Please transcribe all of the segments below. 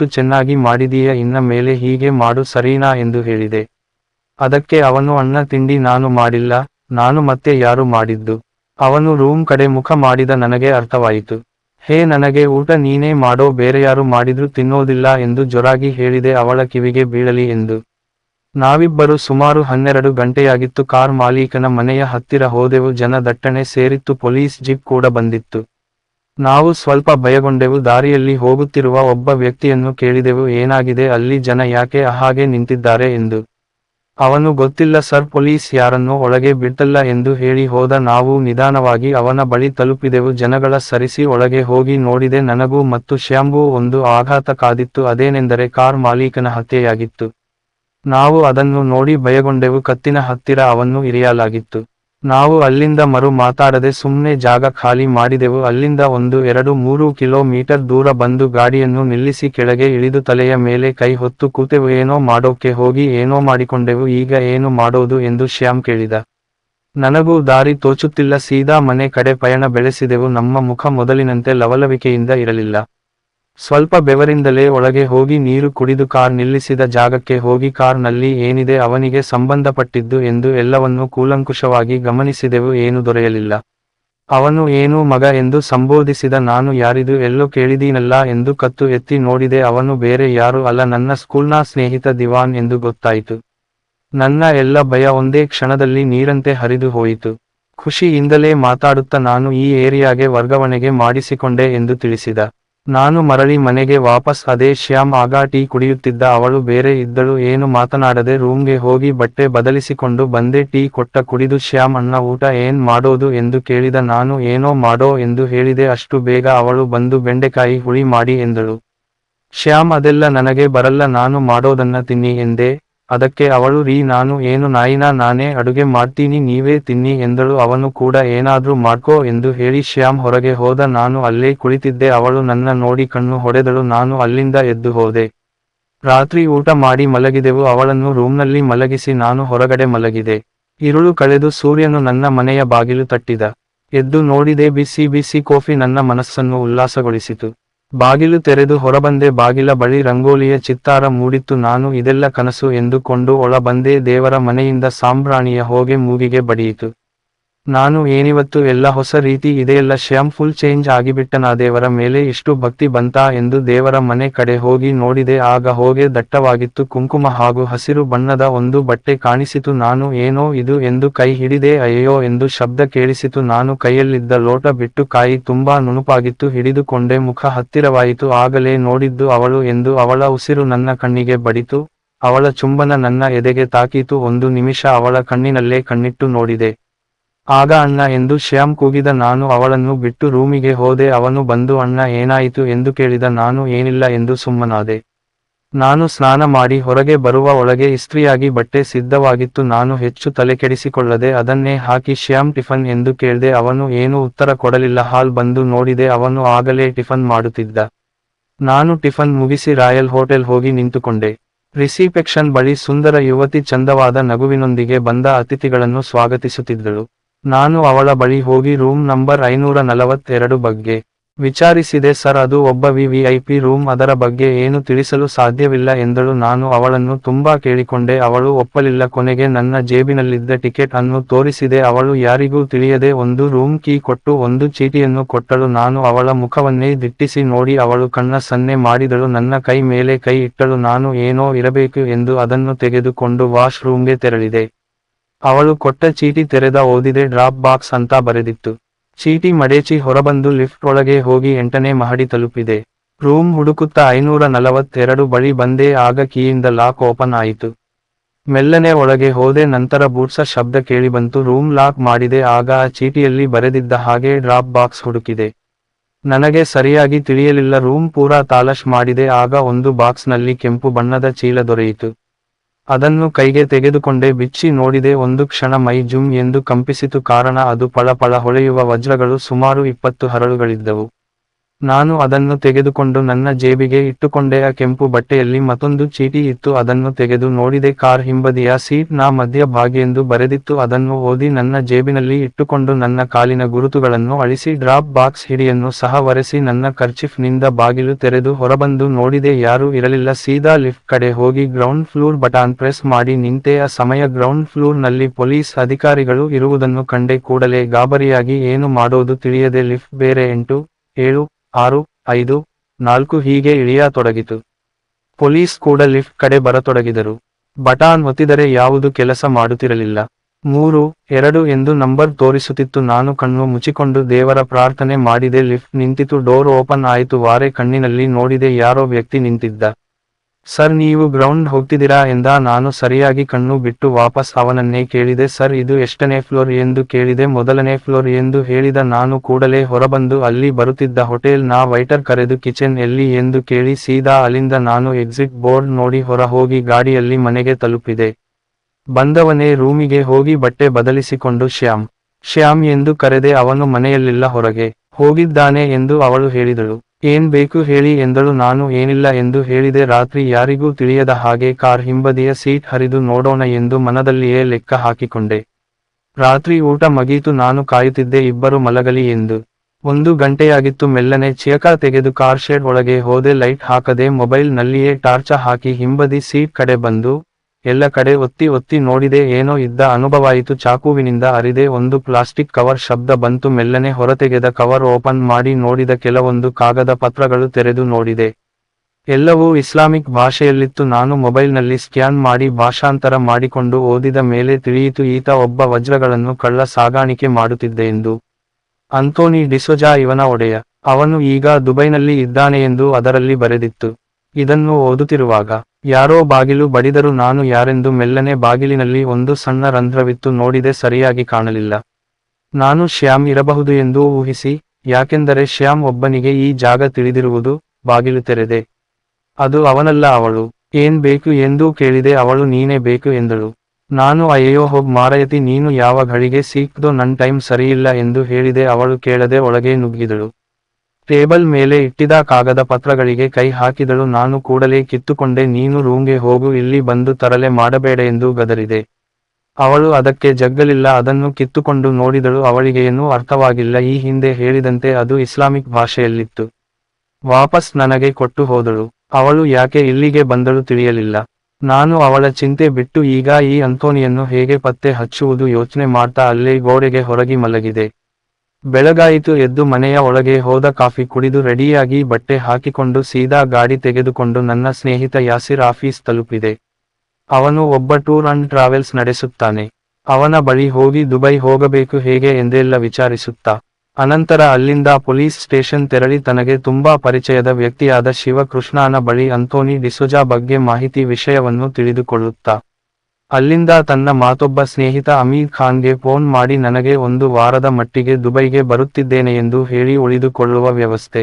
ಇಷ್ಟು ಚೆನ್ನಾಗಿ ಮಾಡಿದೀಯ, ಇನ್ನ ಮೇಲೆ ಹೀಗೆ ಮಾಡು ಸರೀನಾ ಎಂದು ಹೇಳಿದೆ. ಅದಕ್ಕೆ ಅವನು ಅಣ್ಣ ತಿಂಡಿ ನಾನು ಮಾಡಿಲ್ಲ, ನಾನು ಮತ್ತೆ ಯಾರು ಮಾಡಿದ್ದು ಅವನು ರೂಮ್ ಕಡೆ ಮುಖ ಮಾಡಿದ ನನಗೆ ಅರ್ಥವಾಯಿತು. ಹೇ ನನಗೆ, ಊಟ ನೀನೇ ಮಾಡೋ, ಬೇರೆ ಯಾರು ಮಾಡಿದ್ರೂ ತಿನ್ನೋದಿಲ್ಲ ಎಂದು ಜೊರಾಗಿ ಹೇಳಿದೆ ಅವಳ ಕಿವಿಗೆ ಬೀಳಲಿ ಎಂದು. ನಾವಿಬ್ಬರು ಸುಮಾರು ಹನ್ನೆರಡು ಗಂಟೆಯಾಗಿತ್ತು, ಕಾರ್ ಮಾಲೀಕನ ಮನೆಯ ಹತ್ತಿರ ಹೋದೆವು, ಜನ ದಟ್ಟಣೆ ಸೇರಿತ್ತು, ಪೊಲೀಸ್ ಜೀಪ್ ಕೂಡ ಬಂದಿತ್ತು. ನಾವು ಸ್ವಲ್ಪ ಭಯಗೊಂಡೆವು, ದಾರಿಯಲ್ಲಿ ಹೋಗುತ್ತಿರುವ ಒಬ್ಬ ವ್ಯಕ್ತಿಯನ್ನು ಕೇಳಿದೆವು, ಏನಾಗಿದೆ, ಅಲ್ಲಿ ಜನ ಯಾಕೆ ಹಾಗೆ ನಿಂತಿದ್ದಾರೆ ಎಂದು. ಅವನು, ಗೊತ್ತಿಲ್ಲ, ಸರ್, ಪೊಲೀಸ್ ಯಾರನ್ನು ಒಳಗೆ ಬಿಡ್ತಲ್ಲ ಎಂದು ಹೇಳಿ ಹೋದ ನಾವು ನಿಧಾನವಾಗಿ ಅವನ ಬಳಿ ತಲುಪಿದೆವು, ಜನಗಳ ಸರಿಸಿ ಒಳಗೆ ಹೋಗಿ ನೋಡಿದೆ ನನಗೂ ಮತ್ತು ಶ್ಯಾಂಬೂ ಒಂದು ಆಘಾತ ಕಾದಿತ್ತು, ಅದೇನೆಂದರೆ ಕಾರ್ ಮಾಲೀಕನ ಹತ್ಯೆಯಾಗಿತ್ತು. ನಾವು ಅದನ್ನು ನೋಡಿ ಭಯಗೊಂಡೆವು, ಕತ್ತಿನ ಹತ್ತಿರ ಅವನ್ನು ಇರಿಯಲಾಗಿತ್ತು. ನಾವು ಅಲ್ಲಿಂದ ಮರು ಮಾತಾಡದೆ ಸುಮ್ಮನೆ ಜಾಗ ಖಾಲಿ ಮಾಡಿದೆವು. ಅಲ್ಲಿಂದ ಒಂದು, ಎರಡು, ಮೂರು ಕಿಲೋಮೀಟರ್ ದೂರ ಬಂದು ಗಾಡಿಯನ್ನು ನಿಲ್ಲಿಸಿ ಕೆಳಗೆ ಇಳಿದು ತಲೆಯ ಮೇಲೆ ಕೈ ಹೊತ್ತು ಕೂತೆವು. ಏನೋ ಮಾಡೋಕೆ ಹೋಗಿ, ಏನೋ ಮಾಡಿಕೊಂಡೆವು. ಈಗ ಏನು ಮಾಡೋದು ಎಂದು ಶ್ಯಾಮ್ ಕೇಳಿದ. ನನಗೂ ದಾರಿ ತೋಚುತ್ತಿಲ್ಲ. ಸೀದಾ ಮನೆ ಕಡೆ ಪಯಣ ಬೆಳೆಸಿದೆವು. ನಮ್ಮ ಮುಖ ಮೊದಲಿನಂತೆ ಲವಲವಿಕೆಯಿಂದ ಇರಲಿಲ್ಲ. ಸ್ವಲ್ಪ ಬೆವರಿಂದಲೇ ಒಳಗೆ ಹೋಗಿ ನೀರು ಕುಡಿದು ಕಾರ್ ನಿಲ್ಲಿಸಿದ ಜಾಗಕ್ಕೆ ಹೋಗಿ ಕಾರ್ನಲ್ಲಿ ಏನಿದೆ ಅವನಿಗೆ ಸಂಬಂಧಪಟ್ಟಿದ್ದು ಎಂದು ಎಲ್ಲವನ್ನೂ ಕೂಲಂಕುಷವಾಗಿ ಗಮನಿಸಿದೆವು ಏನು ದೊರೆಯಲಿಲ್ಲ. ಅವನು ಏನು ಮಗ ಎಂದು ಸಂಬೋಧಿಸಿದ ನಾನು ಯಾರಿದು ಎಲ್ಲೋ ಕೇಳಿದೀನಲ್ಲ ಎಂದು ಕತ್ತು ಎತ್ತಿ ನೋಡಿದೆ ಅವನು ಬೇರೆ ಯಾರು ಅಲ್ಲ ನನ್ನ ಸ್ಕೂಲ್ನ ಸ್ನೇಹಿತ ದಿವಾನ್ ಎಂದು ಗೊತ್ತಾಯಿತು. ನನ್ನ ಎಲ್ಲ ಭಯ ಒಂದೇ ಕ್ಷಣದಲ್ಲಿ ನೀರಂತೆ ಹರಿದು ಹೋಯಿತು. ಖುಷಿಯಿಂದಲೇ ಮಾತಾಡುತ್ತಾ ನಾನು ಈ ಏರಿಯಾಗೆ ವರ್ಗಾವಣೆಗೆ ಮಾಡಿಸಿಕೊಂಡೆ ಎಂದು ತಿಳಿಸಿದ. ನಾನು ಮರಳಿ ಮನೆಗೆ ವಾಪಸ್ ಅದೇ ಶ್ಯಾಮ್ ಆಗ ಟೀ ಕುಡಿಯುತ್ತಿದ್ದ ಅವಳು ಬೇರೆ ಇದ್ದಳು ಏನು ಮಾತನಾಡದೆ ರೂಮ್ಗೆ ಹೋಗಿ ಬಟ್ಟೆ ಬದಲಿಸಿಕೊಂಡು ಬಂದೆ ಟೀ ಕೊಟ್ಟ ಕುಡಿದು ಶ್ಯಾಮ್ ಅಣ್ಣ ಊಟ ಏನ್ ಮಾಡೋದು ಎಂದು ಕೇಳಿದ ನಾನು ಏನೋ ಮಾಡೋ ಎಂದು ಹೇಳಿದೆ ಅಷ್ಟು ಬೇಗ ಅವಳು ಬಂದು ಬೆಂಡೆಕಾಯಿ ಹುಳಿ ಮಾಡಿ ಎಂದಳು. ಶ್ಯಾಮ್ ಅದೆಲ್ಲ ನನಗೆ ಬರಲ್ಲ ನಾನು ಮಾಡೋದನ್ನ ತಿನ್ನಿ ಎಂದೆ. ಅದಕ್ಕೆ ಅವಳು, ರೀ, ನಾನು ಏನು ನಾಯಿನ ನಾನೇ ಅಡುಗೆ ಮಾಡ್ತೀನಿ, ನೀವೇ ತಿನ್ನಿ ಎಂದಳು. ಅವನು ಕೂಡ, ಏನಾದ್ರೂ ಮಾಡ್ಕೋ ಎಂದು ಹೇಳಿ ಶ್ಯಾಮ್ ಹೊರಗೆ ಹೋದ. ನಾನು ಅಲ್ಲೇ ಕುಳಿತಿದ್ದೆ. ಅವಳು ನನ್ನ ನೋಡಿ ಕಣ್ಣು ಹೊಡೆದಳು. ನಾನು ಅಲ್ಲಿಂದ ಎದ್ದು ಹೋದೆ. ರಾತ್ರಿ ಊಟ ಮಾಡಿ ಮಲಗಿದೆವು. ಅವಳನ್ನು ರೂಮ್ನಲ್ಲಿ ಮಲಗಿಸಿ ನಾನು ಹೊರಗಡೆ ಮಲಗಿದೆ. ಇರುಳು ಕಳೆದು ಸೂರ್ಯನು ನನ್ನ ಮನೆಯ ಬಾಗಿಲು ತಟ್ಟಿದ. ಎದ್ದು ನೋಡಿದೆ. ಬಿಸಿ ಬಿಸಿ ಕಾಫಿ ನನ್ನ ಮನಸ್ಸನ್ನು ಉಲ್ಲಾಸಗೊಳಿಸಿತು. ಬಾಗಿಲು ತೆರೆದು ಹೊರಬಂದೆ ಬಾಗಿಲ ಬಳಿ ರಂಗೋಲಿಯ ಚಿತ್ತಾರ ಮೂಡಿತ್ತು. ನಾನು ಇದೆಲ್ಲ ಕನಸು ಎಂದುಕೊಂಡು ಒಳಬಂದೆ ದೇವರ ಮನೆಯಿಂದ ಸಾಂಬ್ರಾಣಿಯ ಹೋಗೆ ಮೂಗಿಗೆ ಬಡಿಯಿತು. ನಾನು ಏನಿವತ್ತು ಎಲ್ಲ ಹೊಸ ರೀತಿ ಇದೆಯಲ್ಲ ಶ್ಯಾಮ್ ಫುಲ್ ಚೇಂಜ್ ಆಗಿಬಿಟ್ಟನಾ ದೇವರ ಮೇಲೆ ಇಷ್ಟು ಭಕ್ತಿ ಬಂತಾ ಎಂದು ದೇವರ ಮನೆ ಕಡೆ ಹೋಗಿ ನೋಡಿದೆ, ಆಗ ಹೋಗೆ ದಟ್ಟವಾಗಿತ್ತು, ಕುಂಕುಮ ಹಾಗೂ ಹಸಿರು ಬಣ್ಣದ ಒಂದು ಬಟ್ಟೆ ಕಾಣಿಸಿತು, ನಾನು ಏನೋ ಇದು ಎಂದು ಕೈ ಹಿಡಿದೆ, ಅಯ್ಯೋ ಎಂದು ಶಬ್ದ ಕೇಳಿಸಿತು, ನಾನು ಕೈಯಲ್ಲಿದ್ದ ಲೋಟ ಬಿಟ್ಟು ಕಾಯಿ ತುಂಬಾ ನುಣುಪಾಗಿತ್ತು, ಹಿಡಿದುಕೊಂಡೆ, ಮುಖ ಹತ್ತಿರವಾಯಿತು, ಆಗಲೇ ನೋಡಿದ್ದು ಅವಳು ಎಂದು ಅವಳ ಉಸಿರು ನನ್ನ ಕಣ್ಣಿಗೆ ಬಡಿತು, ಅವಳ ಚುಂಬನ ನನ್ನ ಎದೆಗೆ ತಾಕೀತು, ಒಂದು ನಿಮಿಷ ಅವಳ ಕಣ್ಣಿನಲ್ಲೇ ಕಣ್ಣಿಟ್ಟು ನೋಡಿದೆ. ಆಗ ಅಣ್ಣ ಎಂದು ಶ್ಯಾಮ್ ಕೂಗಿದ ನಾನು ಅವಳನ್ನು ಬಿಟ್ಟು ರೂಮಿಗೆ ಹೋದೆ, ಅವನು ಬಂದು, ಅಣ್ಣ, ಏನಾಯಿತು? ಎಂದು ಕೇಳಿದ ನಾನು, ಏನಿಲ್ಲ, ಎಂದು ಸುಮ್ಮನಾದೆ. ನಾನು ಸ್ನಾನ ಮಾಡಿ ಹೊರಗೆ ಬರುವ ಒಳಗೆ ಇಸ್ತ್ರಿಯಾಗಿ ಬಟ್ಟೆ ಸಿದ್ಧವಾಗಿತ್ತು. ನಾನು ಹೆಚ್ಚು ತಲೆ ಕೆಡಿಸಿಕೊಳ್ಳದೆ ಅದನ್ನೇ ಹಾಕಿ ಶ್ಯಾಮ್ ಟಿಫನ್ ಎಂದು ಕೇಳಿದೆ, ಅವನು ಏನೂ ಉತ್ತರ ಕೊಡಲಿಲ್ಲ. ಹಾಲ್ ಬಂದು ನೋಡಿದೆ, ಅವನು ಆಗಲೇ ಟಿಫನ್ ಮಾಡುತ್ತಿದ್ದ. ನಾನು ಟಿಫನ್ ಮುಗಿಸಿ ರಾಯಲ್ ಹೋಟೆಲ್ ಹೋಗಿ ನಿಂತುಕೊಂಡೆ. ರಿಸಿಪೆಕ್ಷನ್ ಬಳಿ ಸುಂದರ ಯುವತಿ ಚಂದವಾದ ನಗುವಿನೊಂದಿಗೆ ಬಂದ ಅತಿಥಿಗಳನ್ನು ಸ್ವಾಗತಿಸುತ್ತಿದ್ದಳು. ನಾನು ಅವಳ ಬಳಿ ಹೋಗಿ ರೂಮ್ ನಂಬರ್ ಐನೂರ ನಲವತ್ತೆರಡು ಬಗ್ಗೆ ವಿಚಾರಿಸಿದೆ, ಸರ್, ಅದು ಒಬ್ಬ V V I P room, ಅದರ ಬಗ್ಗೆ ಏನು ತಿಳಿಸಲು ಸಾಧ್ಯವಿಲ್ಲ ಎಂದಳು. ನಾನು ಅವಳನ್ನು ತುಂಬಾ ಕೇಳಿಕೊಂಡೆ, ಅವಳು ಒಪ್ಪಲಿಲ್ಲ. ಕೊನೆಗೆ ನನ್ನ ಜೇಬಿನಲ್ಲಿದ್ದ ಟಿಕೆಟ್ ಅನ್ನು ತೋರಿಸಿದೆ, ಅವಳು ಯಾರಿಗೂ ತಿಳಿಯದೆ ಒಂದು ರೂಮ್ ಕೀ ಕೊಟ್ಟು ಒಂದು ಚೀಟಿಯನ್ನು ಕೊಟ್ಟಳು. ನಾನು ಅವಳ ಮುಖವನ್ನೇ ದಿಟ್ಟಿಸಿ ನೋಡಿ ಅವಳು ಕಣ್ಣ ಸನ್ನೆ ಮಾಡಿದಳು, ನನ್ನ ಕೈ ಮೇಲೆ ಕೈ ಇಟ್ಟಳು. ನಾನು ಏನೋ ಇರಬೇಕು ಎಂದು ಅದನ್ನು ತೆಗೆದುಕೊಂಡು ವಾಶ್ ರೂಮ್ಗೆ ತೆರಳಿದೆ. ಅವಳು ಕೊಟ್ಟ ಚೀಟಿ ತೆರೆದ ಓದಿದೆ ಡ್ರಾಪ್ ಬಾಕ್ಸ್ ಅಂತ ಬರೆದಿತ್ತು. ಚೀಟಿ ಮಡೇಚಿ ಹೊರಬಂದು ಲಿಫ್ಟ್ ಒಳಗೆ ಹೋಗಿ ಎಂಟನೇ ಮಹಡಿ ತಲುಪಿದೆ. ರೂಮ್ ಹುಡುಕುತ್ತಾ ಐನೂರ ನಲವತ್ತೆರಡು ಬಳಿ ಬಂದೇ ಆಗ ಕೀಯಿಂದ ಲಾಕ್ ಓಪನ್ ಆಯಿತು. ಮೆಲ್ಲನೆ ಒಳಗೆ ಹೋದೆ ನಂತರ ಬೂಟ್ಸ ಶಬ್ದ ಕೇಳಿಬಂತು ರೂಮ್ ಲಾಕ್ ಮಾಡಿದೆ ಆಗ ಆ ಚೀಟಿಯಲ್ಲಿ ಬರೆದಿದ್ದ ಹಾಗೆ ಡ್ರಾಪ್ ಬಾಕ್ಸ್ ಹುಡುಕಿದೆ. ನನಗೆ ಸರಿಯಾಗಿ ತಿಳಿಯಲಿಲ್ಲ. ರೂಮ್ ಪೂರಾ ತಾಲಶ್ ಮಾಡಿದೆ ಆಗ ಒಂದು ಬಾಕ್ಸ್ನಲ್ಲಿ ಕೆಂಪು ಬಣ್ಣದ ಚೀಲ ದೊರೆಯಿತು. ಅದನ್ನು ಕೈಗೆ ತೆಗೆದುಕೊಂಡೆ ಬಿಚ್ಚಿ ನೋಡಿದೆ ಒಂದು ಕ್ಷಣ ಮೈ ಜುಮ್ ಎಂದು ಕಂಪಿಸಿತು ಕಾರಣ ಅದು ಪಳ ಪಳ ಹೊಳೆಯುವ ವಜ್ರಗಳು ಸುಮಾರು ಇಪ್ಪತ್ತು ಹರಳುಗಳಿದ್ದವು. ನಾನು ಅದನ್ನು ತೆಗೆದುಕೊಂಡು ನನ್ನ ಜೇಬಿಗೆ ಇಟ್ಟುಕೊಂಡೆ, ಆ ಕೆಂಪು ಬಟ್ಟೆಯಲ್ಲಿ ಮತ್ತೊಂದು ಚೀಟಿ ಇತ್ತು, ಅದನ್ನು ತೆಗೆದು ನೋಡಿದೆ, ಕಾರ್ ಹಿಂಬದಿಯ ಸೀಟ್ನ ಮಧ್ಯ ಎಂದು ಬರೆದಿತ್ತು, ಅದನ್ನು ಓದಿ ನನ್ನ ಜೇಬಿನಲ್ಲಿ ಇಟ್ಟುಕೊಂಡು ನನ್ನ ಕಾಲಿನ ಗುರುತುಗಳನ್ನು ಅಳಿಸಿ, ಡ್ರಾಪ್ ಬಾಕ್ಸ್ ಹಿಡಿಯನ್ನು ಸಹ ಒರೆಸಿ ನನ್ನ ಖರ್ಚಿಫ್ನಿಂದ ಬಾಗಿಲು ತೆರೆದು ಹೊರಬಂದು ನೋಡಿದೆ, ಯಾರೂ ಇರಲಿಲ್ಲ, ಸೀದಾ ಲಿಫ್ಟ್ ಕಡೆ ಹೋಗಿ ಗ್ರೌಂಡ್ ಫ್ಲೋರ್ ಬಟಾನ್ ಪ್ರೆಸ್ ಮಾಡಿ ನಿಂತೆ, ಆ ಸಮಯ ಗ್ರೌಂಡ್ ಫ್ಲೋರ್ನಲ್ಲಿ ಪೊಲೀಸ್ ಅಧಿಕಾರಿಗಳು ಇರುವುದನ್ನು ಕಂಡೆ, ಕೂಡಲೇ ಗಾಬರಿಯಾಗಿ ಏನು ಮಾಡೋದು ತಿಳಿಯದೆ, ಲಿಫ್ಟ್ ಬೇರೆ ಎಂಟು, ಏಳು ಆರು, ಐದು, ನಾಲ್ಕು ಹೀಗೆ ಇಳಿಯತೊಡಗಿತು. ಪೊಲೀಸ್ ಕೂಡ ಲಿಫ್ಟ್ ಕಡೆ ಬರತೊಡಗಿದರು. ಬಟಾನ್ ಒತ್ತಿದರೆ ಯಾವುದು ಕೆಲಸ ಮಾಡುತ್ತಿರಲಿಲ್ಲ. ಮೂರು, ಎರಡು ಎಂದು ನಂಬರ್ ತೋರಿಸುತ್ತಿತ್ತು. ನಾನು ಕಣ್ಣು ಮುಚ್ಚಿಕೊಂಡು ದೇವರ ಪ್ರಾರ್ಥನೆ ಮಾಡಿದೆ. ಲಿಫ್ಟ್ ನಿಂತಿತು. ಡೋರ್ ಓಪನ್ ಆಯಿತು. ವಾರೆ ಕಣ್ಣಿನಲ್ಲಿ ನೋಡಿದೆ. ಯಾರೋ ವ್ಯಕ್ತಿ ನಿಂತಿದ್ದ. ಸರ್, ನೀವು ಗ್ರೌಂಡ್ ಹೋಗ್ತಿದ್ದೀರಾ? ಎಂದ ನಾನು ಸರಿಯಾಗಿ ಕಣ್ಣು ಬಿಟ್ಟು ವಾಪಸ್ ಅವನನ್ನೇ ಕೇಳಿದೆ. ಸರ್, ಇದು ಎಷ್ಟನೇ ಫ್ಲೋರ್? ಎಂದು ಕೇಳಿದೆ. ಮೊದಲನೇ ಫ್ಲೋರ್, ಎಂದು ಹೇಳಿದ ನಾನು ಕೂಡಲೇ ಹೊರಬಂದು, ಅಲ್ಲಿ ಬರುತ್ತಿದ್ದ ಹೋಟೆಲ್ನ ವೈಟರ್ ಕರೆದು ಕಿಚನ್ ಎಲ್ಲಿ? ಎಂದು ಕೇಳಿ ಸೀದಾ ಅಲ್ಲಿಂದ ನಾನು ಎಕ್ಸಿಟ್ ಬೋರ್ಡ್ ನೋಡಿ ಹೊರ ಹೋಗಿ ಗಾಡಿಯಲ್ಲಿ ಮನೆಗೆ ತಲುಪಿದೆ. ಬಂದವನೇ ರೂಮಿಗೆ ಹೋಗಿ ಬಟ್ಟೆ ಬದಲಿಸಿಕೊಂಡು, ಶ್ಯಾಮ್ ಶ್ಯಾಮ್, ಎಂದು ಕರೆದೆ ಅವನು ಮನೆಯಲ್ಲಿಲ್ಲ, ಹೊರಗೆ ಹೋಗಿದ್ದಾನೆ, ಎಂದು ಅವಳು ಹೇಳಿದಳು. ಏನ್ ಬೇಕು ಹೇಳಿ ಎಂದಳು. ನಾನು ಏನಿಲ್ಲ ಎಂದು ಹೇಳಿದೆ. ರಾತ್ರಿ ಯಾರಿಗೂ ತಿಳಿಯದ ಹಾಗೆ ಕಾರ್ ಹಿಂಬದಿಯ ಸೀಟ್ ಹರಿದು ನೋಡೋಣ ಎಂದು ಮನದಲ್ಲಿಯೇ ಲೆಕ್ಕ ಹಾಕಿಕೊಂಡೆ. ರಾತ್ರಿ ಊಟ ಮಗೀತು. ನಾನು ಕಾಯುತ್ತಿದ್ದೆ. ಇಬ್ಬರು ಮಲಗಲಿ ಎಂದು. ಒಂದು ಗಂಟೆಯಾಗಿತ್ತು. ಮೆಲ್ಲನೆ ಚಿಯಕ ತೆಗೆದು ಕಾರ್ ಶೆಡ್ ಒಳಗೆ ಹೋದೆ. ಲೈಟ್ ಹಾಕದೆ ಮೊಬೈಲ್ ನಲ್ಲಿಯೇ ಟಾರ್ಚ ಹಾಕಿ ಹಿಂಬದಿ ಸೀಟ್ ಕಡೆ ಬಂದು ಎಲ್ಲ ಕಡೆ ಒತ್ತಿ ಒತ್ತಿ ನೋಡಿದೆ, ಏನೋ ಇದ್ದ ಅನುಭವಾಯಿತು ಚಾಕುವಿನಿಂದ ಅರಿದೆ ಒಂದು ಪ್ಲಾಸ್ಟಿಕ್ ಕವರ್ ಶಬ್ದ ಬಂತು. ಮೆಲ್ಲನೆ ಹೊರತೆಗೆದ ಕವರ್ ಓಪನ್ ಮಾಡಿ ನೋಡಿದ ಕೆಲವೊಂದು ಕಾಗದ ಪತ್ರಗಳು ತೆರೆದು ನೋಡಿದೆ. ಎಲ್ಲವೂ ಇಸ್ಲಾಮಿಕ್ ಭಾಷೆಯಲ್ಲಿತ್ತು. ನಾನು ಮೊಬೈಲ್ನಲ್ಲಿ ಸ್ಕ್ಯಾನ್ ಮಾಡಿ ಭಾಷಾಂತರ ಮಾಡಿಕೊಂಡು ಓದಿದ ಮೇಲೆ ತಿಳಿಯಿತು, ಈತ ಒಬ್ಬ ವಜ್ರಗಳನ್ನು ಕಳ್ಳ ಸಾಗಾಣಿಕೆ ಮಾಡುತ್ತಿದ್ದೆ ಎಂದು. ಅಂತೋನಿ ಡಿಸೋಜಾ ಇವನ ಒಡೆಯ. ಅವನು ಈಗ ದುಬೈನಲ್ಲಿ ಇದ್ದಾನೆ ಎಂದು ಅದರಲ್ಲಿ ಬರೆದಿತ್ತು. ಇದನ್ನು ಓದುತ್ತಿರುವಾಗ ಯಾರೋ ಬಾಗಿಲು ಬಡಿದರು ನಾನು ಯಾರೆಂದು ಮೆಲ್ಲನೆ ಬಾಗಿಲಿನಲ್ಲಿ ಒಂದು ಸಣ್ಣ ರಂಧ್ರವಿತ್ತು ನೋಡಿದೆ ಸರಿಯಾಗಿ ಕಾಣಲಿಲ್ಲ. ನಾನು ಶ್ಯಾಮ್ ಇರಬಹುದು ಎಂದು ಊಹಿಸಿ, ಯಾಕೆಂದರೆ ಶ್ಯಾಮ್ ಒಬ್ಬನಿಗೆ ಈ ಜಾಗ ತಿಳಿದಿರುವುದು ಬಾಗಿಲು ತೆರೆದೆ. ಅದು ಅವನಲ್ಲ ಅವಳು. ಏನ್ ಬೇಕು ಎಂದೂ ಕೇಳಿದೆ ಅವಳು ನೀನೇ ಬೇಕು ಎಂದಳು. ನಾನು ಅಯ್ಯೋ ಹೋಗ್ ಮಾರಯತಿ, ನೀನು ಯಾವ ಘಳಿಗೆ ಸಿಕ್ದೋ ನನ್ ಟೈಮ್ ಸರಿಯಿಲ್ಲ ಎಂದು ಹೇಳಿದೆ, ಅವಳು ಕೇಳದೆ ಒಳಗೆ ನುಗ್ಗಿದಳು. ಟೇಬಲ್ ಮೇಲೆ ಇಟ್ಟಿದ ಕಾಗದ ಪತ್ರಗಳಿಗೆ ಕೈ ಹಾಕಿದಳು. ನಾನು ಕೂಡಲೇ ಕಿತ್ತುಕೊಂಡೆ. ನೀನು ರೂಮ್ಗೆ ಹೋಗು. ಇಲ್ಲಿ ಬಂದು ತರಲೆ ಮಾಡಬೇಡ ಎಂದು ಗದರಿದೆ. ಅವಳು ಅದಕ್ಕೆ ಜಗ್ಗಲಿಲ್ಲ. ಅದನ್ನು ಕಿತ್ತುಕೊಂಡು ನೋಡಿದಳು. ಅವಳಿಗೆ ಏನೂ ಅರ್ಥವಾಗಿಲ್ಲ. ಈ ಹಿಂದೆ ಹೇಳಿದಂತೆ ಅದು ಇಸ್ಲಾಮಿಕ್ ಭಾಷೆಯಲ್ಲಿತ್ತು. ವಾಪಸ್ ನನಗೆ ಕೊಟ್ಟು ಹೋದಳು. ಅವಳು ಯಾಕೆ ಇಲ್ಲಿಗೆ ಬಂದಳು ತಿಳಿಯಲಿಲ್ಲ. ನಾನು ಅವಳ ಚಿಂತೆ ಬಿಟ್ಟು ಈಗ ಈ ಅಂಥೋನಿಯನ್ನು ಹೇಗೆ ಪತ್ತೆ ಹಚ್ಚುವುದು ಯೋಚನೆ ಮಾಡ್ತಾ ಅಲ್ಲೇ ಗೋಡೆಗೆ ಹೊರಗಿ ಮಲಗಿದೆ. ಬೆಳಗಾಯಿತು ಎದ್ದು ಮನೆಯ ಒಳಗೆ ಹೋದ ಕಾಫಿ ಕುಡಿದು ರೆಡಿಯಾಗಿ ಬಟ್ಟೆ ಹಾಕಿಕೊಂಡು ಸೀದಾ ಗಾಡಿ ತೆಗೆದುಕೊಂಡು ನನ್ನ ಸ್ನೇಹಿತ ಯಾಸಿರ್ ಆಫೀಸ್ ತಲುಪಿದೆ. ಅವನು ಒಬ್ಬ ಟೂರ್ ಅಂಡ್ ಟ್ರಾವೆಲ್ಸ್ ನಡೆಸುತ್ತಾನೆ. ಅವನ ಬಳಿ ಹೋಗಿ ದುಬೈ ಹೋಗಬೇಕು ಹೇಗೆ ಎಂದೆಲ್ಲ ವಿಚಾರಿಸುತ್ತಾ. ಅನಂತರ ಅಲ್ಲಿಂದ ಪೊಲೀಸ್ ಸ್ಟೇಷನ್ ತೆರಳಿ ತನಗೆ ತುಂಬಾ ಪರಿಚಯದ ವ್ಯಕ್ತಿಯಾದ ಶಿವಕೃಷ್ಣನ ಬಳಿ ಅಂಥೋನಿ ಡಿಸೋಜಾ ಬಗ್ಗೆ ಮಾಹಿತಿ ವಿಷಯವನ್ನು ತಿಳಿದುಕೊಳ್ಳುತ್ತಾ. ಅಲ್ಲಿಂದ ತನ್ನ ಮಾತೊಬ್ಬ ಸ್ನೇಹಿತ ಅಮೀರ್ ಖಾನ್ಗೆ ಫೋನ್ ಮಾಡಿ ನನಗೆ ಒಂದು ವಾರದ ಮಟ್ಟಿಗೆ ದುಬೈಗೆ ಬರುತ್ತಿದ್ದೇನೆ ಎಂದು ಹೇಳಿ ಉಳಿದುಕೊಳ್ಳುವ ವ್ಯವಸ್ಥೆ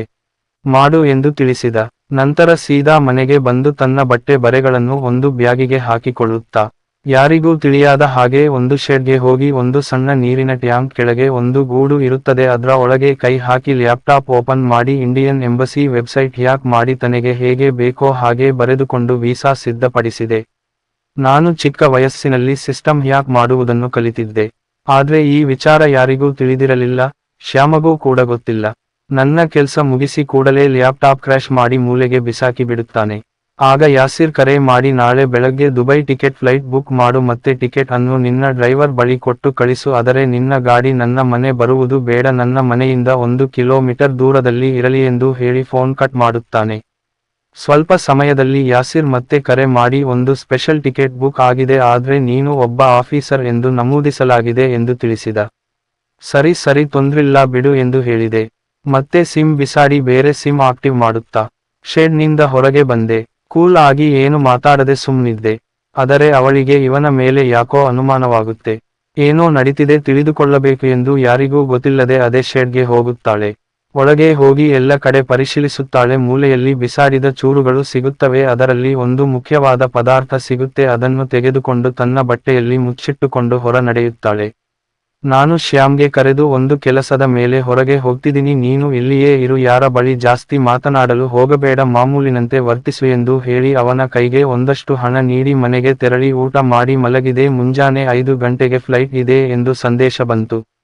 ಮಾಡು ಎಂದು ತಿಳಿಸಿದ. ನಂತರ ಸೀದಾ ಮನೆಗೆ ಬಂದು ತನ್ನ ಬಟ್ಟೆ ಬರೆಗಳನ್ನು ಒಂದು ಬ್ಯಾಗಿಗೆ ಹಾಕಿಕೊಳ್ಳುತ್ತಾ, ಯಾರಿಗೂ ತಿಳಿಯಾದ ಹಾಗೆ ಒಂದು ಶೆಡ್ಗೆ ಹೋಗಿ ಒಂದು ಸಣ್ಣ ನೀರಿನ ಟ್ಯಾಂಕ್ ಕೆಳಗೆ ಒಂದು ಗೂಡು ಇರುತ್ತದೆ, ಅದರ ಒಳಗೆ ಕೈ ಹಾಕಿ ಲ್ಯಾಪ್ಟಾಪ್ ಓಪನ್ ಮಾಡಿ ಇಂಡಿಯನ್ ಎಂಬಸಿ ವೆಬ್ಸೈಟ್ ಹ್ಯಾಕ್ ಮಾಡಿ ತನಗೆ ಹೇಗೆ ಬೇಕೋ ಹಾಗೆ ಬರೆದುಕೊಂಡು ವೀಸಾ ಸಿದ್ಧಪಡಿಸಿದೆ. ನಾನು ಚಿಕ್ಕ ವಯಸ್ಸಿನಲ್ಲಿ ಸಿಸ್ಟಮ್ ಹ್ಯಾಕ್ ಮಾಡುವುದನ್ನು ಕಲಿತಿದ್ದೆ. ಆದ್ರೆ ಈ ವಿಚಾರ ಯಾರಿಗೂ ತಿಳಿದಿರಲಿಲ್ಲ, ಶ್ಯಾಮಗೂ ಕೂಡ ಗೊತ್ತಿಲ್ಲ. ನನ್ನ ಕೆಲಸ ಮುಗಿಸಿ ಕೂಡಲೇ ಲ್ಯಾಪ್ಟಾಪ್ ಕ್ರ್ಯಾಶ್ ಮಾಡಿ ಮೂಲೆಗೆ ಬಿಸಾಕಿ ಬಿಡುತ್ತಾನೆ. ಆಗ ಯಾಸಿರ್ ಕರೆ ಮಾಡಿ ನಾಳೆ ಬೆಳಗ್ಗೆ ದುಬೈ ಟಿಕೆಟ್ ಫ್ಲೈಟ್ ಬುಕ್ ಮಾಡು ಮತ್ತೆ ಟಿಕೆಟ್ ಅನ್ನು ನಿನ್ನ ಡ್ರೈವರ್ ಬಳಿ ಕೊಟ್ಟು ಕಳಿಸು, ಆದರೆ ನಿನ್ನ ಗಾಡಿ ನನ್ನ ಮನೆ ಬರುವುದು ಬೇಡ, ನನ್ನ ಮನೆಯಿಂದ ಒಂದು ಕಿಲೋಮೀಟರ್ ದೂರದಲ್ಲಿ ಇರಲಿ ಎಂದು ಹೇಳಿ ಫೋನ್ ಕಟ್ ಮಾಡುತ್ತಾನೆ. ಸ್ವಲ್ಪ ಸಮಯದಲ್ಲಿ ಯಾಸಿರ್ ಮತ್ತೆ ಕರೆ ಮಾಡಿ ಒಂದು ಸ್ಪೆಷಲ್ ಟಿಕೆಟ್ ಬುಕ್ ಆಗಿದೆ ಆದರೆ ನೀನು ಒಬ್ಬ ಆಫೀಸರ್ ಎಂದು ನಮೂದಿಸಲಾಗಿದೆ ಎಂದು ತಿಳಿಸಿದ. ಸರಿ ಸರಿ ತೊಂದ್ರಿಲ್ಲ ಬಿಡು ಎಂದು ಹೇಳಿದೆ. ಮತ್ತೆ ಸಿಮ್ ಬಿಸಾಡಿ ಬೇರೆ ಸಿಮ್ ಆಕ್ಟಿವ್ ಮಾಡುತ್ತಾ. ಶೆಡ್ನಿಂದ ಹೊರಗೆ ಬಂದೆ. ಕೂಲ್ ಆಗಿ ಏನು ಮಾತಾಡದೆ ಸುಮ್ಮನಿದ್ದೆ ಆದರೆ ಅವಳಿಗೆ ಇವನ ಮೇಲೆ ಯಾಕೋ ಅನುಮಾನವಾಗುತ್ತೆ. ಏನೋ ನಡೀತಿದೆ ತಿಳಿದುಕೊಳ್ಳಬೇಕು ಎಂದು ಯಾರಿಗೂ ಗೊತ್ತಿಲ್ಲದೆ ಅದೇ ಶೆಡ್ಗೆ ಹೋಗುತ್ತಾಳೆ. ಒಳಗೆ ಹೋಗಿ ಎಲ್ಲ ಕಡೆ ಪರಿಶೀಲಿಸುತ್ತಾಳೆ. ಮೂಲೆಯಲ್ಲಿ ಬಿಸಾಡಿದ ಚೂರುಗಳು ಸಿಗುತ್ತವೆ. ಅದರಲ್ಲಿ ಒಂದು ಮುಖ್ಯವಾದ ಪದಾರ್ಥ ಸಿಗುತ್ತೆ. ಅದನ್ನು ತೆಗೆದುಕೊಂಡು ತನ್ನ ಬಟ್ಟೆಯಲ್ಲಿ ಮುಚ್ಚಿಟ್ಟುಕೊಂಡು ಹೊರ ನಡೆಯುತ್ತಾಳೆ. ನಾನು ಶ್ಯಾಮ್ಗೆ ಕರೆದು ಒಂದು ಕೆಲಸದ ಮೇಲೆ ಹೊರಗೆ ಹೋಗ್ತಿದ್ದೀನಿ. ನೀನು ಇಲ್ಲಿಯೇ ಇರು. ಯಾರ ಬಳಿ ಜಾಸ್ತಿ ಮಾತನಾಡಲು ಹೋಗಬೇಡ. ಮಾಮೂಲಿನಂತೆ ವರ್ತಿಸು ಎಂದು ಹೇಳಿ ಅವನ ಕೈಗೆ ಒಂದಷ್ಟು ಹಣ ನೀಡಿ ಮನೆಗೆ ತೆರಳಿ ಊಟ ಮಾಡಿ ಮಲಗಿದೆ. ಮುಂಜಾನೆ ಐದು ಗಂಟೆಗೆ ಫ್ಲೈಟ್ ಇದೆ ಎಂದು ಸಂದೇಶ ಬಂತು.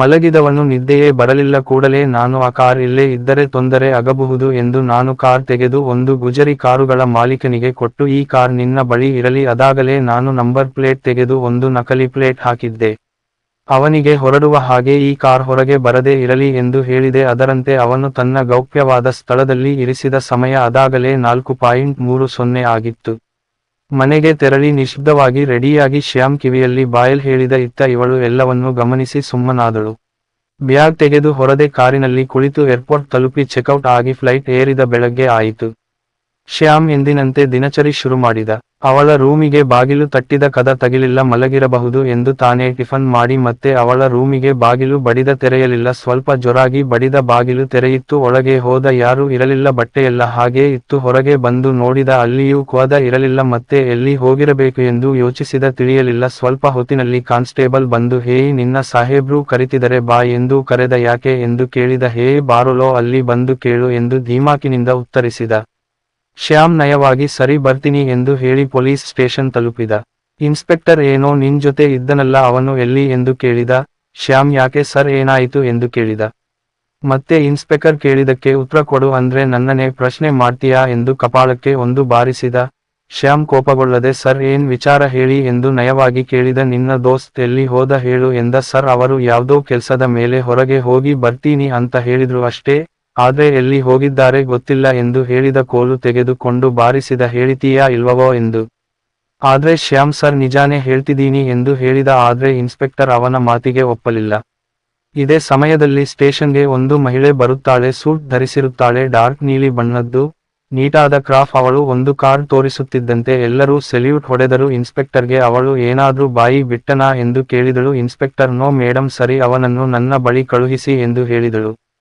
ಮಲಗಿದವನು ನಿದ್ದೆಯೇ ಬರಲಿಲ್ಲ, ಕೂಡಲೇ ನಾನು ಆ ಕಾರ್ ಇಲ್ಲೇ ಇದ್ದರೆ ತೊಂದರೆ ಆಗಬಹುದು ಎಂದು ನಾನು ಕಾರ್ ತೆಗೆದು ಒಂದು ಗುಜರಿ ಕಾರುಗಳ ಮಾಲೀಕನಿಗೆ ಕೊಟ್ಟು, ಈ ಕಾರ್ ನಿನ್ನ ಬಳಿ ಇರಲಿ, ಅದಾಗಲೇ ನಾನು ನಂಬರ್ ಪ್ಲೇಟ್ ತೆಗೆದು ಒಂದು ನಕಲಿ ಪ್ಲೇಟ್ ಹಾಕಿದ್ದೆ. ಅವನಿಗೆ ಹೊರಡುವ ಹಾಗೆ ಈ ಕಾರ್ ಹೊರಗೆ ಬರದೇ ಇರಲಿ ಎಂದು ಹೇಳಿದೆ, ಅದರಂತೆ ಅವನು ತನ್ನ ಗೌಪ್ಯವಾದ ಸ್ಥಳದಲ್ಲಿ ಇರಿಸಿದ ಸಮಯ ಅದಾಗಲೇ ನಾಲ್ಕು ಪಾಯಿಂಟ್ ಮೂರು ಸೊನ್ನೆ ಆಗಿತ್ತು. ಮನೆಗೆ ತೆರಳಿ ನಿಶ್ಶಬ್ದವಾಗಿ ರೆಡಿಯಾಗಿ ಶ್ಯಾಮ್ ಕಿವಿಯಲ್ಲಿ ಬಾಯಲ್ ಹೇಳಿದ ಇತ್ತ ಇವಳು ಎಲ್ಲವನ್ನೂ ಗಮನಿಸಿ ಸುಮ್ಮನಾದಳು. ಬ್ಯಾಗ್ ತೆಗೆದು ಹೊರದೆ ಕಾರಿನಲ್ಲಿ ಕುಳಿತು ಏರ್ಪೋರ್ಟ್ ತಲುಪಿ ಚೆಕ್ಔಟ್ ಆಗಿ ಫ್ಲೈಟ್ ಏರಿದ ಬೆಳಗ್ಗೆ ಆಯಿತು. ಶ್ಯಾಮ್ ಎಂದಿನಂತೆ ದಿನಚರಿ ಶುರು ಮಾಡಿದ. ಅವಳ ರೂಮಿಗೆ ಬಾಗಿಲು ತಟ್ಟಿದ ಕದ ತಗಿಲಿಲ್ಲ, ಮಲಗಿರಬಹುದು ಎಂದು ತಾನೇ ಟಿಫನ್ ಮಾಡಿ ಮತ್ತೆ ಅವಳ ರೂಮಿಗೆ ಬಾಗಿಲು ಬಡಿದ ತೆರೆಯಲಿಲ್ಲ. ಸ್ವಲ್ಪ ಜೊರಾಗಿ ಬಡಿದ ಬಾಗಿಲು ತೆರೆಯಿತ್ತು, ಒಳಗೆ ಹೋದ ಯಾರೂ ಇರಲಿಲ್ಲ, ಬಟ್ಟೆಯೆಲ್ಲ ಹಾಗೆ ಇತ್ತು. ಹೊರಗೆ ಬಂದು ನೋಡಿದ ಅಲ್ಲಿಯೂ ಕೋದ ಇರಲಿಲ್ಲ, ಮತ್ತೆ ಎಲ್ಲಿ ಹೋಗಿರಬೇಕು ಎಂದು ಯೋಚಿಸಿದ ತಿಳಿಯಲಿಲ್ಲ. ಸ್ವಲ್ಪ ಹೊತ್ತಿನಲ್ಲಿ ಕಾನ್ಸ್ಟೇಬಲ್ ಬಂದು ಹೇಯ್ ನಿನ್ನ ಸಾಹೇಬ್ರು ಕರಿತಿದರೆ ಬಾ ಎಂದು ಕರೆದ ಯಾಕೆ? ಎಂದು ಕೇಳಿದ, ಹೇ, ಬಾರೊಲೋ, ಅಲ್ಲಿ ಬಂದು ಕೇಳು ಎಂದು ಧೀಮಾಕಿನಿಂದ ಉತ್ತರಿಸಿದ. ಶ್ಯಾಮ್ ನಯವಾಗಿ ಸರಿ ಬರ್ತೀನಿ ಎಂದು ಹೇಳಿ ಪೊಲೀಸ್ ಸ್ಟೇಷನ್ ತಲುಪಿದ. ಇನ್ಸ್ಪೆಕ್ಟರ್ ಏನೋ ನಿನ್ ಜೊತೆ ಇದ್ದನಲ್ಲ, ಅವನು ಎಲ್ಲಿ ಎಂದು ಕೇಳಿದ. ಶ್ಯಾಮ್ ಯಾಕೆ ಸರ್ ಏನಾಯಿತು ಎಂದು ಕೇಳಿದ. ಮತ್ತೆ ಇನ್ಸ್ಪೆಕ್ಟರ್ ಕೇಳಿದಕ್ಕೆ ಉತ್ತರ ಕೊಡು ಅಂದ್ರೆ ನನ್ನನ್ನೇ ಪ್ರಶ್ನೆ ಮಾಡ್ತೀಯಾ ಎಂದು ಕಪಾಳಕ್ಕೆ ಒಂದು ಬಾರಿಸಿದ. ಶ್ಯಾಮ್ ಕೋಪಗೊಳ್ಳದೆ, ಸರ್ ಏನ್ ವಿಚಾರ ಹೇಳಿ ಎಂದು ನಯವಾಗಿ ಕೇಳಿದ. ನಿನ್ನ ದೋಸ್ತ್ ಎಲ್ಲಿ ಹೋದ ಹೇಳು ಎಂದ. ಸರ್, ಅವರು ಯಾವ್ದೋ ಕೆಲಸದ ಮೇಲೆ ಹೊರಗೆ ಹೋಗಿ ಬರ್ತೀನಿ ಅಂತ ಹೇಳಿದ್ರು ಅಷ್ಟೇ. ಆದ್ರೆ ಎಲ್ಲಿ ಹೋಗಿದ್ದಾರೆ ಗೊತ್ತಿಲ್ಲ ಎಂದು ಹೇಳಿದ ಕೋಲು ತೆಗೆದುಕೊಂಡು ಬಾರಿಸಿದ ಹೇಳಿತೀಯಾ ಇಲ್ವವೋ ಎಂದು. ಆದ್ರೆ ಶ್ಯಾಮ್ ಸರ್ ನಿಜಾನೇ ಹೇಳ್ತಿದ್ದೀನಿ ಎಂದು ಹೇಳಿದ ಆದ್ರೆ ಇನ್ಸ್ಪೆಕ್ಟರ್ ಅವನ ಮಾತಿಗೆ ಒಪ್ಪಲಿಲ್ಲ. ಇದೇ ಸಮಯದಲ್ಲಿ ಸ್ಟೇಷನ್ಗೆ ಒಂದು ಮಹಿಳೆ ಬರುತ್ತಾಳೆ, ಸೂಟ್ ಧರಿಸಿರುತ್ತಾಳೆ, ಡಾರ್ಕ್ ನೀಲಿ ಬಣ್ಣದ್ದು, ನೀಟಾದ ಕ್ರಾಫ್ ಅವಳು ಒಂದು ಕಾರ್ ತೋರಿಸುತ್ತಿದ್ದಂತೆ ಎಲ್ಲರೂ ಸೆಲ್ಯೂಟ್ ಹೊಡೆದರು. ಇನ್ಸ್ಪೆಕ್ಟರ್ಗೆ ಅವಳು, ಏನಾದ್ರೂ ಬಾಯಿ ಬಿಟ್ಟನಾ? ಎಂದು ಕೇಳಿದಳು. ಇನ್ಸ್ಪೆಕ್ಟರ್, ನೋ ಮೇಡಮ್ ಸರಿ, ಅವನನ್ನು ನನ್ನ ಬಳಿ ಕಳುಹಿಸಿ ಎಂದು ಹೇಳಿದಳು.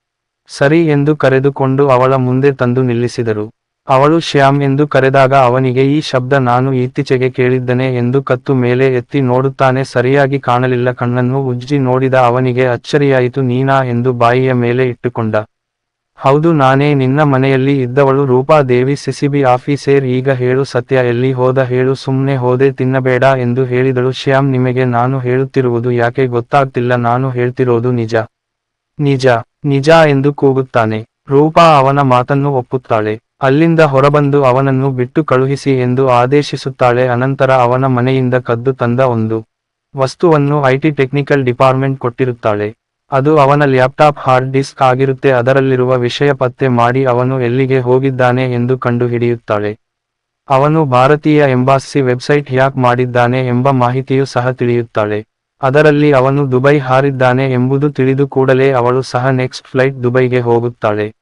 ಸರಿ ಎಂದು ಕರೆದುಕೊಂಡು ಅವಳ ಮುಂದೆ ತಂದು ನಿಲ್ಲಿಸಿದರು. ಅವಳು ಶ್ಯಾಮ್ ಎಂದು ಕರೆದಾಗ ಅವನಿಗೆ ಈ ಶಬ್ದ ನಾನು ಇತ್ತೀಚೆಗೆ ಕೇಳಿದ್ದನೆ ಎಂದು ಕತ್ತು ಮೇಲೆ ಎತ್ತಿ ನೋಡುತ್ತಾನೆ, ಸರಿಯಾಗಿ ಕಾಣಲಿಲ್ಲ. ಕಣ್ಣನ್ನು ಉಜ್ಜಿ ನೋಡಿದ ಅವನಿಗೆ ಅಚ್ಚರಿಯಾಯಿತು, ನೀನಾ ಎಂದು ಬಾಯಿಯ ಮೇಲೆ ಇಟ್ಟುಕೊಂಡ. ಹೌದು, ನಾನೇ ನಿನ್ನ ಮನೆಯಲ್ಲಿ ಇದ್ದವಳು. ರೂಪಾ ದೇವಿ, ಸಿಸಿಬಿ ಆಫೀಸೇರ್, ಈಗ ಹೇಳು ಸತ್ಯ, ಎಲ್ಲಿ ಹೋದ ಹೇಳು ಸುಮ್ಮನೆ ಹೋದೆ, ತಿನ್ನಬೇಡ ಎಂದು ಹೇಳಿದಳು. ಶ್ಯಾಮ್, ನಿಮಗೆ ನಾನು ಹೇಳುತ್ತಿರುವುದು ಯಾಕೆ ಗೊತ್ತಾಗ್ತಿಲ್ಲ, ನಾನು ಹೇಳ್ತಿರೋದು ನಿಜ. ನಿಜ. ನಿಜ ಎಂದು ಕೂಗುತ್ತಾನೆ. ರೂಪಾ ಅವನ ಮಾತನ್ನು ಒಪ್ಪುತ್ತಾಳೆ. ಅಲ್ಲಿಂದ ಹೊರಬಂದು ಅವನನ್ನು ಬಿಟ್ಟು ಕಳುಹಿಸಿ ಎಂದು ಆದೇಶಿಸುತ್ತಾಳೆ. ಅನಂತರ ಅವನ ಮನೆಯಿಂದ ಕದ್ದು ತಂದ ಒಂದು ವಸ್ತುವನ್ನು ಐಟಿ ಟೆಕ್ನಿಕಲ್ ಡಿಪಾರ್ಟ್ಮೆಂಟ್ ಕೊಟ್ಟಿರುತ್ತಾಳೆ. ಅದು ಅವನ ಲ್ಯಾಪ್ಟಾಪ್ ಹಾರ್ಡ್ ಡಿಸ್ಕ್ ಆಗಿರುತ್ತೆ. ಅದರಲ್ಲಿರುವ ವಿಷಯ ಪತ್ತೆ ಮಾಡಿ ಅವನು ಎಲ್ಲಿಗೆ ಹೋಗಿದ್ದಾನೆ ಎಂದು ಕಂಡುಹಿಡಿಯುತ್ತಾಳೆ. ಅವನು ಭಾರತೀಯ ಎಂಬಾಸಿ ವೆಬ್ಸೈಟ್ ಹ್ಯಾಕ್ ಮಾಡಿದ್ದಾನೆ ಎಂಬ ಮಾಹಿತಿಯು ಸಹ ತಿಳಿಯುತ್ತಾಳೆ. ಅದರಲ್ಲಿ ಅವನು ದುಬೈ ಹಾರಿದ್ದಾನೆ ಎಂಬುದು ತಿಳಿದು ಕೂಡಲೇ ಅವಳು ಸಹ ನೆಕ್ಸ್ಟ್ ಫ್ಲೈಟ್ ದುಬೈಗೆ ಹೋಗುತ್ತಾಳೆ.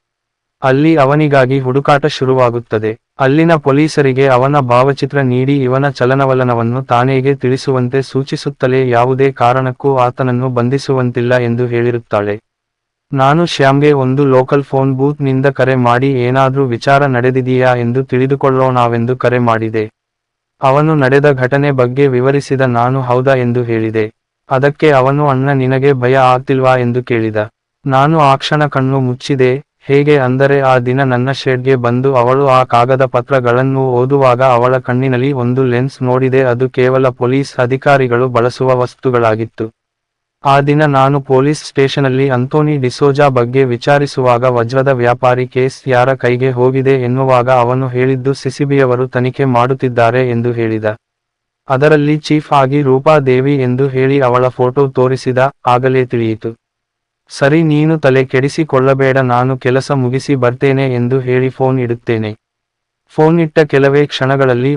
ಅಲ್ಲಿ ಅವನಿಗಾಗಿ ಹುಡುಕಾಟ ಶುರುವಾಗುತ್ತದೆ. ಅಲ್ಲಿನ ಪೊಲೀಸರಿಗೆ ಅವನ ಭಾವಚಿತ್ರ ನೀಡಿ ಇವನ ಚಲನವಲನವನ್ನು ತಾನೇಗೆ ತಿಳಿಸುವಂತೆ ಸೂಚಿಸುತ್ತಲೇ ಯಾವುದೇ ಕಾರಣಕ್ಕೂ ಆತನನ್ನು ಬಂಧಿಸುವಂತಿಲ್ಲ ಎಂದು ಹೇಳಿರುತ್ತಾಳೆ. ನಾನು ಶ್ಯಾಮ್ಗೆ ಒಂದು ಲೋಕಲ್ ಫೋನ್ ಬೂತ್ನಿಂದ ಕರೆ ಮಾಡಿ ಏನಾದರೂ ವಿಚಾರ ನಡೆದಿದೆಯಾ ಎಂದು ತಿಳಿದುಕೊಳ್ಳೋಣವೆಂದು ಕರೆ ಮಾಡಿದೆ. ಅವನು ನಡೆದ ಘಟನೆ ಬಗ್ಗೆ ವಿವರಿಸಿದ ನಾನು ಹೌದಾ ಎಂದು ಹೇಳಿದೆ. ಅದಕ್ಕೆ ಅವನು, ಅಣ್ಣ, ನಿನಗೆ ಭಯ ಆಗ್ತಿಲ್ವಾ? ಎಂದು ಕೇಳಿದ. ನಾನು ಆ ಕ್ಷಣ ಕಣ್ಣು ಮುಚ್ಚಿದೆ. ಹೇಗೆ ಅಂದರೆ ಆ ದಿನ ನನ್ನ ಶೆಡ್ಗೆ ಬಂದು ಅವಳು ಆ ಕಾಗದ ಪತ್ರಗಳನ್ನು ಓದುವಾಗ ಅವಳ ಕಣ್ಣಿನಲ್ಲಿ ಒಂದು ಲೆನ್ಸ್ ನೋಡಿದೆ. ಅದು ಕೇವಲ ಪೊಲೀಸ್ ಅಧಿಕಾರಿಗಳು ಬಳಸುವ ವಸ್ತುಗಳಾಗಿತ್ತು. ಆ ದಿನ ನಾನು ಪೊಲೀಸ್ ಸ್ಟೇಷನಲ್ಲಿ ಅಂತೋನಿ ಡಿಸೋಜಾ ಬಗ್ಗೆ ವಿಚಾರಿಸುವಾಗ ವಜ್ರದ ವ್ಯಾಪಾರಿ ಕೇಸ್ ಯಾರ ಕೈಗೆ ಹೋಗಿದೆ ಎನ್ನುವಾಗ ಅವನು ಹೇಳಿದ್ದು ಸಿಸಿಬಿಯವರು ತನಿಖೆ ಮಾಡುತ್ತಿದ್ದಾರೆ ಎಂದು ಹೇಳಿದ. ಅದರಲ್ಲಿ ಚೀಫ್ ಆಗಿ ರೂಪಾ ದೇವಿ ಎಂದು ಹೇಳಿ ಅವಳ ಫೋಟೋ ತೋರಿಸಿದ, ಆಗಲೇ ತಿಳಿಯಿತು. ಸರಿ, ನೀನು ತಲೆ ಕೆಡಿಸಿಕೊಳ್ಳಬೇಡ, ನಾನು ಕೆಲಸ ಮುಗಿಸಿ ಬರ್ತೇನೆ ಎಂದು ಹೇಳಿ ಫೋನ್ ಇಡುತ್ತೇನೆ. ಫೋನ್ ಇಟ್ಟ ಕೆಲವೇ ಕ್ಷಣಗಳಲ್ಲಿ